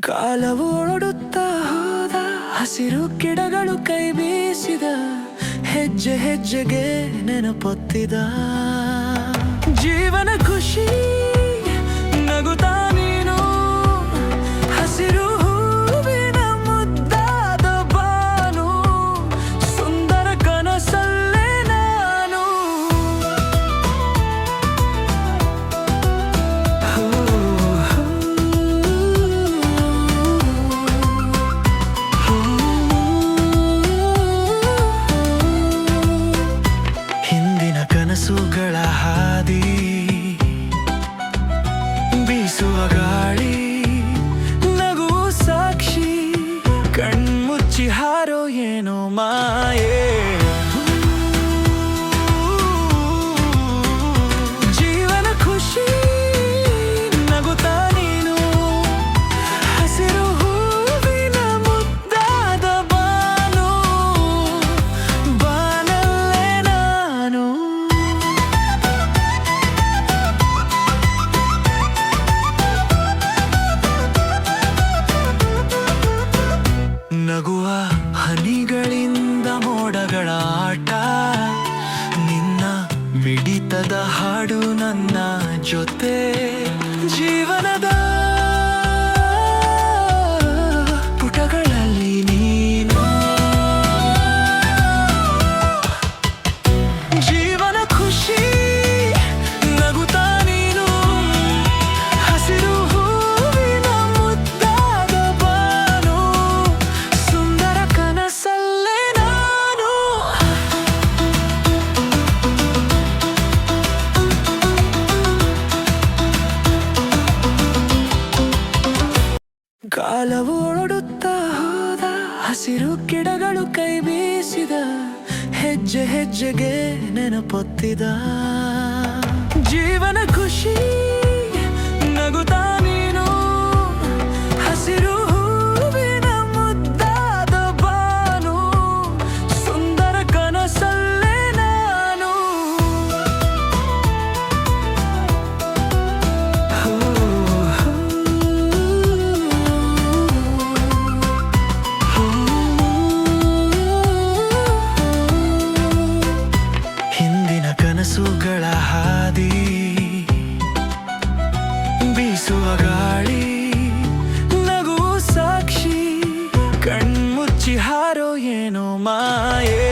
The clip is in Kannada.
ಕಾಲವು ಓಡುತ್ತಾ ಹೋದ ಹಸಿರು ಗಿಡಗಳು ಕೈ ಬೀಸಿದ ಹೆಜ್ಜೆ ಹೆಜ್ಜೆಗೆ ನೆನಪೊತ್ತಿದ. ಜೀವನ ಖುಷಿ ಕನಸುಗಳ ಹಾದಿ ಬೀಸುವ ಗಾಳಿ ನಗು ಸಾಕ್ಷಿ ಕಣ್ಮುಚ್ಚಿ ಹಾರೋ ಏನೋ ಮಾಯೆ. ಮಿಡಿತದ ಹಾಡು ನನ್ನ ಜೊತೆ. ಕಾಲವು ಓಡುತ್ತಾ ಹೋದ ಹಸಿರು ಗಿಡಗಳು ಕೈ ಬೀಸಿದ ಹೆಜ್ಜೆ ಹೆಜ್ಜೆಗೆ ನೆನಪೊತ್ತಿದ. ಜೀವನ ಕನಸುಗಳ ಹಾದಿ ಬೀಸುವ ಗಾಳಿ ನಗು ಸಾಕ್ಷಿ ಕಣ್ಮುಚ್ಚಿ ಹಾರೋ ಏನೋ ಮಾಯೇ.